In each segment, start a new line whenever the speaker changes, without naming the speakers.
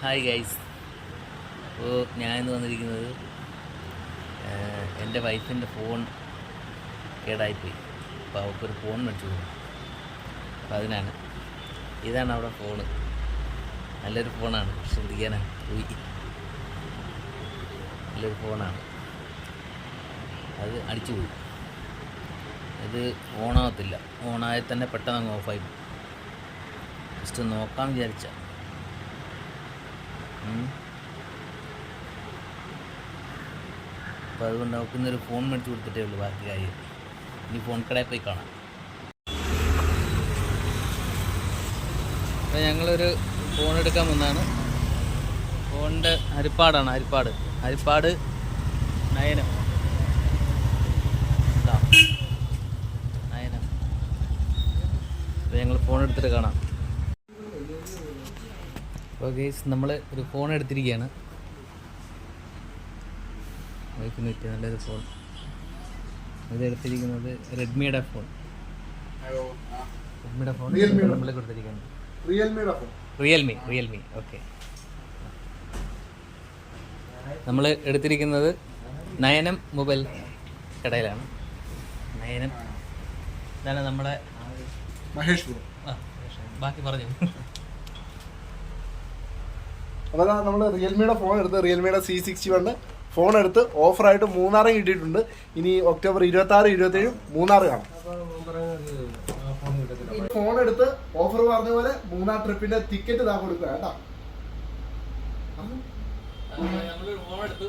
Hi guys അപ്പോൾ ഞാനിന്ന് വന്നിരിക്കുന്നത് എന്റെ വൈഫിന്റെ ഫോൺ കേടായിപ്പോയി. അപ്പോൾ അവൾക്കൊരു ഫോൺ മേടിച്ചു അപ്പോൾ അതിനാണ്. ഇതാണ് അവിടെ ഫോണ്. നല്ലൊരു ഫോണാണ്. ശ്രദ്ധിക്കാനാണ്. പോയി. നല്ലൊരു ഫോണാണ്. അത് അടിച്ചു പോയി. ഇത് ഓണാകത്തില്ല ഓണായാൽ തന്നെ പെട്ടെന്ന് അങ്ങ് ഓഫായി ജസ്റ്റ് നോക്കാൻ വിചാരിച്ച. അപ്പോൾ അതുകൊണ്ട് നമുക്ക് ഇന്നൊരു ഫോൺ മേടിച്ച് കൊടുത്തിട്ടേ ഉള്ളൂ ബാക്കി കാര്യം. ഇനി ഫോൺ കടയിൽ പോയി കാണാം. അപ്പോൾ ഞങ്ങളൊരു ഫോൺ എടുക്കാൻ വന്നതാണ്. ഫോണിന്റെ ഹരിപ്പാടാണ് ഹരിപ്പാട് ഹരിപ്പാട് നയനം. നയനം. അപ്പോൾ ഞങ്ങൾ ഫോൺ എടുത്തിട്ട് കാണാം. അപ്പോൾ ഗേസ് നമ്മൾ ഒരു ഫോൺ എടുത്തിരിക്കുകയാണ് വൈഫിന് പറ്റിയ നല്ലൊരു ഫോൺ ഇത് എടുത്തിരിക്കുന്നത് റെഡ്മിയുടെ ഫോൺ റെഡ്മിയുടെ ഫോൺ. നമ്മൾ കൊടുത്തിരിക്കുന്നത് റിയൽമി റിയൽമി ഓക്കെ നമ്മൾ എടുത്തിരിക്കുന്നത് നയനം മൊബൈൽ കടയിലാണ്. നയനം. ഇതാണ് നമ്മുടെ
മഹേഷ്
ബാക്കി പറഞ്ഞു.
അപ്പോൾ നമ്മൾ റിയൽമിയുടെ ഫോൺ എടുത്ത് റിയൽമിയുടെ സി സിക്സ്റ്റി വണ് ഫോൺ എടുത്ത് ഓഫറായിട്ട് മൂന്നാറും കിട്ടിയിട്ടുണ്ട്. ഇനി ഒക്ടോബർ ഇരുപത്തി ആറ് ഇരുപത്തേഴും മൂന്നാറ് കാണും. ഫോൺ എടുത്ത് ഓഫർ പറഞ്ഞ പോലെ മൂന്നാർ ട്രിപ്പിന്റെ ടിക്കറ്റ് ഇതാ കൊടുക്കുക കേട്ടോ.
നമ്മളൊരു ഫോൺ എടുത്തു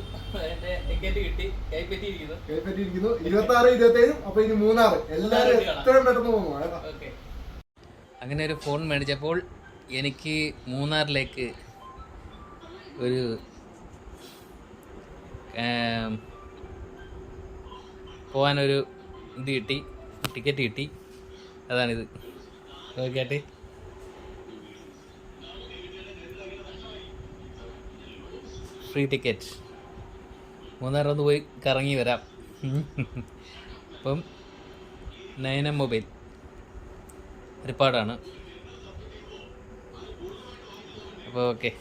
എന്റെ ടിക്കറ്റ് കിട്ടി കൈപ്പറ്റിയിരിക്കുന്നു.
പറ്റിയിരിക്കുന്നു ഇരുപത്തി ആറ് ഇരുപത്തേഴും അപ്പൊ ഇനി മൂന്നാറ്. എല്ലാവരും എത്രയും പെട്ടെന്ന് പോകുന്നു കേട്ടാ.
അങ്ങനെ ഒരു ഫോൺ മേടിച്ചപ്പോൾ എനിക്ക് മൂന്നാറിലേക്ക് ഒരു പോവാനൊരു ഇത് കിട്ടി ടിക്കറ്റ് കിട്ടി. അതാണിത്. നോക്കിയാട്ടെ ഫ്രീ ടിക്കറ്റ്. മൂന്നാർ ഒന്ന് പോയി കറങ്ങി വരാം. അപ്പം നയനം മൊബൈൽ. ഒരുപാടാണ്. അപ്പോൾ ഓക്കെ.